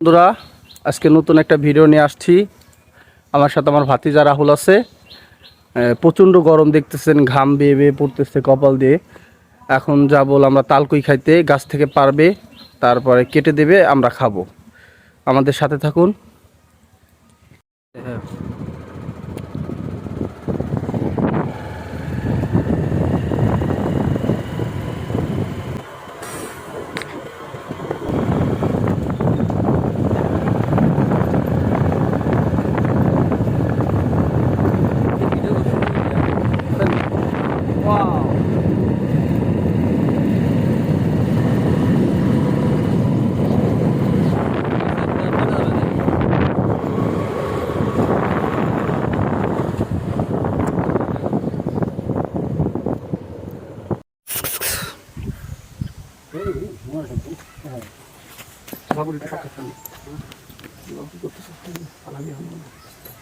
বন্ধুরা আজকে নতুন একটা ভিডিও নিয়ে আসছি। আমার সাথে আমার ভাতিজা রাহুল আছে। প্রচণ্ড গরম দেখতেছেন ঘাম বেয়ে বেয়ে পড়তেছে কপাল দিয়ে। এখন যা বল আমরা তালকুই খাইতে গাছ থেকে পারবে তারপরে কেটে দেবে আমরা খাব। আমাদের সাথে থাকুন।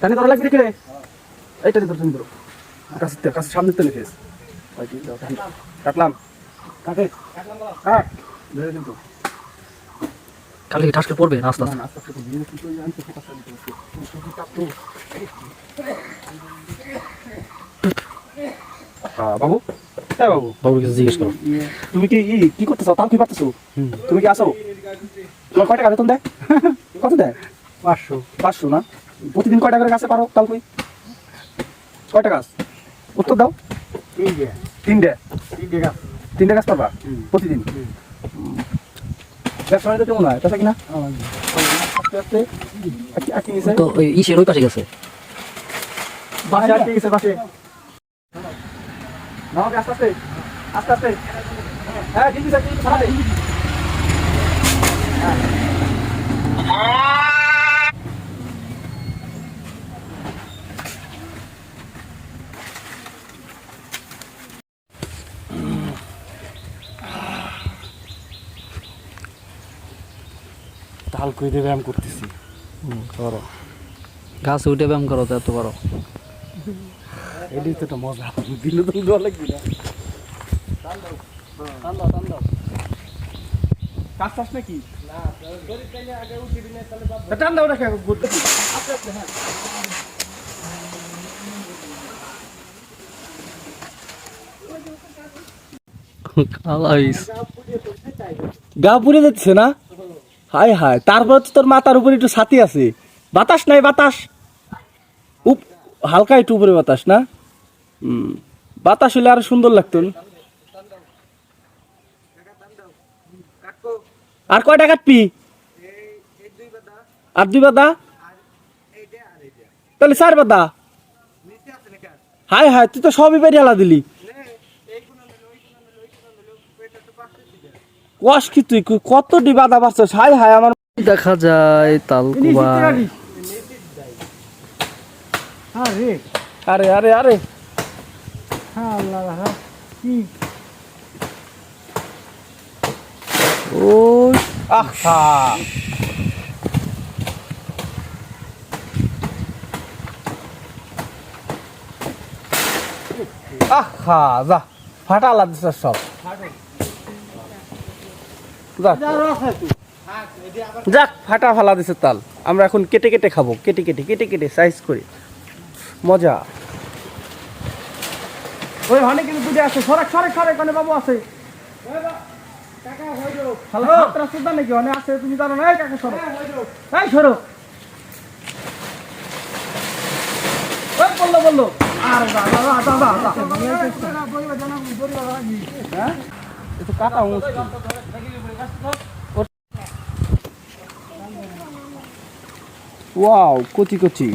টানি ধরা লাগবে কি রে? এইটা দিয়ে ধর, টানি ধরো। কাছে তে- কাছে সামনে ফেস কাটলাম। কাটে। কাট। ধরে কিন্তু কালকে কি ঠাসকে পড়বে? না আস্তে। তুমি বাবু? হ্যাঁ বাবু। বাবুর কিছু জিজ্ঞেস করো। তুমি কি কি করতেছো? তাও কি পারতেছো? তুমি কি আসো? তোমার কয় টাকা বেতন দেয়? কত দেয়? পাঁচশো পাঁচশো না? প্রতিদিন কয় টাকা করে গাছে পারো তাও কই? কয়টা গাছ? উত্তর দাও। তিনটে। তিনটে? তিনটে গাছ। পারবা প্রতিদিন? ব্যবসা বাণিজ্য কেমন হয়? পেশা কিনা? আস্তে আস্তে। আকি- আকি তো ওই ইসের ওই পাশে গেছে। বাসে আটকে গেছে বাসে। নাও আস্তে আস্তে। আস্তে আস্তে। হ্যাঁ ঠিক আছে ঠিক আছে সারাতে। তাল কই দেবে আমি করতেছি করো গাছে উঠে ব্যায়াম করো তো এত করো এটাই তো একটা মজা। বিনোদন দেওয়া লাগবে না। কাজ টাজ নাকি? টান দাও নাকি গা পুড়ে যাচ্ছে না? হায় হায়, তারপর তো তোর মাথার উপরে একটু ছাতি আছে। বাতাস নাই, বাতাস। হালকা একটু উপরে বাতাস, না? বাতাস হলে আরও সুন্দর লাগতো? আর কয়টা কাটবি? আর দুই বাদা? তাহলে চার বাদা? হায় হায়, তুই তো সবই বেরিয়ে আলা দিলি। কস কি তুই? কত ডি বাদা পারছস হায় হায় আমার দেখা যায় তালকুবা আরে। আরে আরে ওই আহা আহা যা। ফাটা লাগছে সব। যাক। যাক ফাটা ফালা দিছে তাল। আমরা এখন কেটে কেটে খাব। কেটে কেটে কেটে কেটে সাইজ করে। মজা। ওই হানি কিন্তু দুধে আছে। সরেক সরেক সরেক মানে বাবু আছে। সুদ্ধা নাকি? অনেক আছে তুমি জানো না? কাকা সরো। এই সরো। বলল বলল। আর যা যা যা যা যা হ্যাঁ? একটু কাটা মুশকিল ওয়াও, কচি কচি।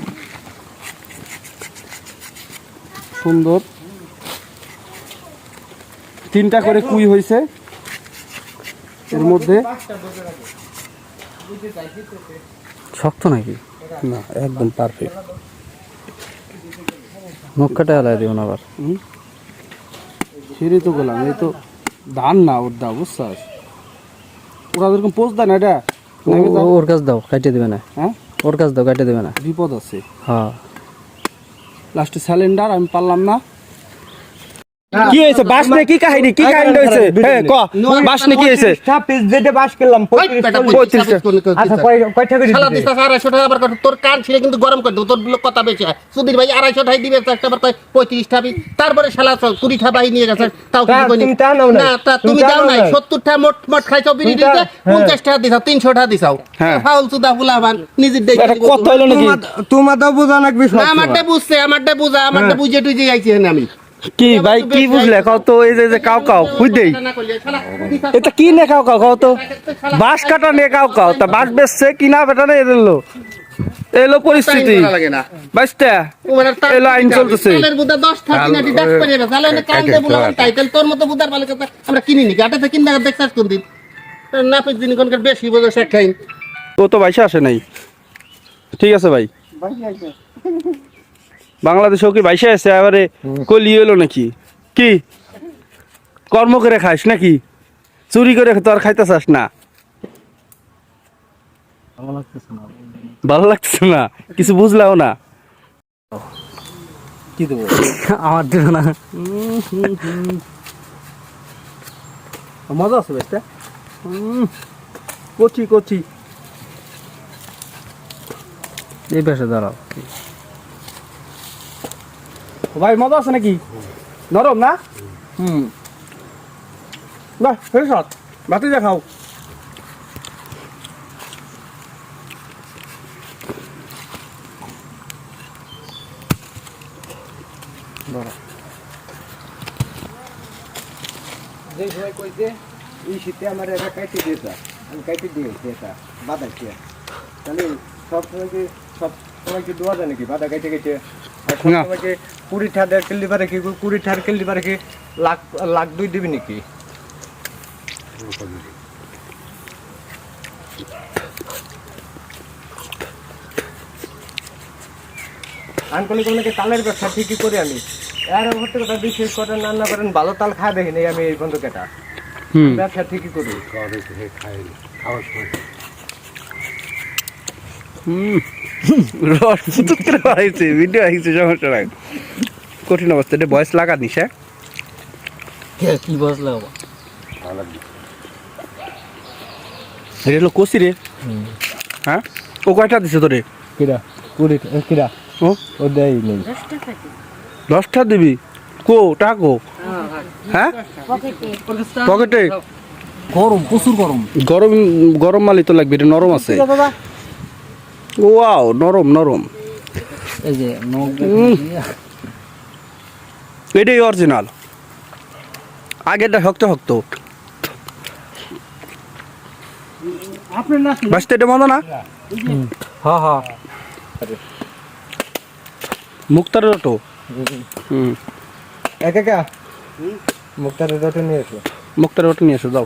সুন্দর। তিনটা করে কুই হয়েছে এর মধ্যে। শক্ত নাকি? না, একদম পারফেক্ট কাটা এলাই দিও না আবার। সেটাই তো গেলাম, এই তো ধান না ওর দা বুঝছাস? ওরা যেরকম পোষ দেয় না এটা? ওর কাছ দাও কাটে দিবে না। হ্যাঁ? ওর কাছ দাও কাটে দিবে না। বিপদ আছে। হ্যাঁ। লাস্টে সিলিন্ডার আমি পারলাম না। কি হয়েছে? বাস নিয়ে কি কাহিনী? কি কাহিনী হয়েছে? হ্যাঁ ক। বাস নিয়ে কি হয়েছে? পিস বাস করলাম আচ্ছা কয় কয় টাকা শালা দিতে দিস্তাছে টাকা আবার তোর কান ছিঁড়ে কিন্তু গরম করে দেবো তোর কথা বেশি হয়। সুধীর ভাই টাকা দিবে একটা আবার কয় পঁয়ত্রিশ টাকা তারপরে শালা কুড়ি টাকা বাহি নিয়ে গেছে তাও। তুমি তা নাও না তা তুমি দাও নাই। নাই। সত্তর টাকা মোট মোট খাইছো বিড়ি দিতে হ্যাঁ। পঞ্চাশ টাকা দিছাও তিনশো টাকা দিছাও। হ্যাঁ। ফাউল সুদা ফুলাবান নিজের দেখে কত হলো নাকি? তোমার তো বোঝা লাগবে সব না আমারটা বুঝছে আমারটা বুঝা আমারটা হ্যাঁ। বুঝে টুঝে আইছি আমি। কি ভাই কি বুঝলে? কও তো এই যে- যে কাউ কাউ দেই। এটা কি নে কাউ কাউ কও তো? বাস কাটা নে কাউ কাউ তা বাস বেচছে কিনা বেটা নে এলো। এলো পরিস্থিতি। লাগে এলো আইন চলতেছে। তোর মতো বুদার মালিক আমরা কিনি নি। গাটে থেকে কিনা দেখছিস কোন দিন। না পেজ দিন কোনকার বেশি বোঝা শেখ খাইন। ও তো বাইসে আসে নাই। ঠিক আছে ভাই। বাংলাদেশেও কি বাইসে আছে? এবারে কলি এলো নাকি? কি? কর্ম করে খাইস নাকি? চুরি করে তো আর খাইতে চাস না। ভালো লাগতেছে না? কিছু বুঝলাও না। আমার দিবে না। মজা আছে বেশটা। কচি কচি। এই পাশে দাঁড়াও। ভাই, মজা আছে নাকি? নরম না? হুম। বাহ ফের সত বাতি দেখাও যে এটা কাইতে দিয়েছে আমি কাইতে দিয়েছি এটা বাধা কে তাহলে সব সময় কি সব সময় কি দোয়া যায় নাকি? বাধা কাইতে কাইতে কি কুড়ি ঠার দেড় কিলি পারে কি কুড়ি ঠার কিলি পারে কি লাখ লাখ দুই দিবি নাকি? তালের ব্যবসা ঠিকই করি আমি। এর কথা বিশেষ করে না না করেন ভালো তাল খাওয়া দেখিনি আমি এই বন্ধু কেটা। ব্যবসা ঠিকই করি। হুম। রস ফুতুক করে বাড়াইছে ভিডিও আইছে সমস্যা নাই। কঠিন অবস্থা এটা বয়স লাগা নিস হ্যাঁ? কি বাবা এটা হলো কষি রে। হ্যাঁ? ও কয়টা দিছে তোরে? কিরা? কুড়ি কিরা? ও? ও দেয় নেই। দশটা দিবি? কো টাকো হ্যাঁ? পকেটে? গরম প্রচুর গরম। গরম গরম মালি তো লাগবে এটা নরম আছে। ওয়াও নরম নরম। এই যে নখ এটাই অরিজিনাল আগেরটা শক্ত শক্ত। বাসতে এটা মন্দ না? হ্যাঁ হ্যাঁ মুক্তারের অটো হুম। একা একা? মুক্তারের রোটে নিয়ে এসো নিয়ে যাও।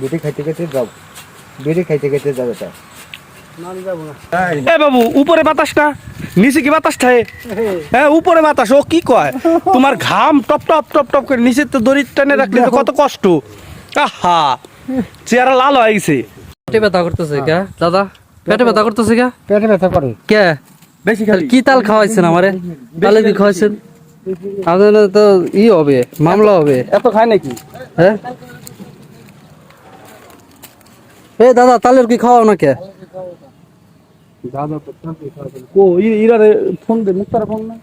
বিড়ি খাইতে খাইতে যাও। বিড়ি খাইতে খাইতে যাবে তা এ বাবু উপরে বাতাস না? নিচে কি বাতাস হ্যাঁ উপরে বাতাস ও কি কয়? তোমার ঘাম টপ টপ টপ টপ করে নিচে তো দড়ি টেনে রাখলে তো কত কষ্ট। আহা চেহারা লাল হয়ে গেছে। পেটে ব্যথা করতেছে কে? দাদা পেটে ব্যথা করতেছে কে? পেটে ব্যথা করে। কে? বেশি কি তাল খাওয়াইছেন আমারে? তালে কি খাওয়াইছেন? তো ই হবে মামলা হবে। এত খায় নাকি? হ্যাঁ এ দাদা তালের কি খাওয়াও না কে? ও ইরা ফোন দে মুক্তারা ফোন না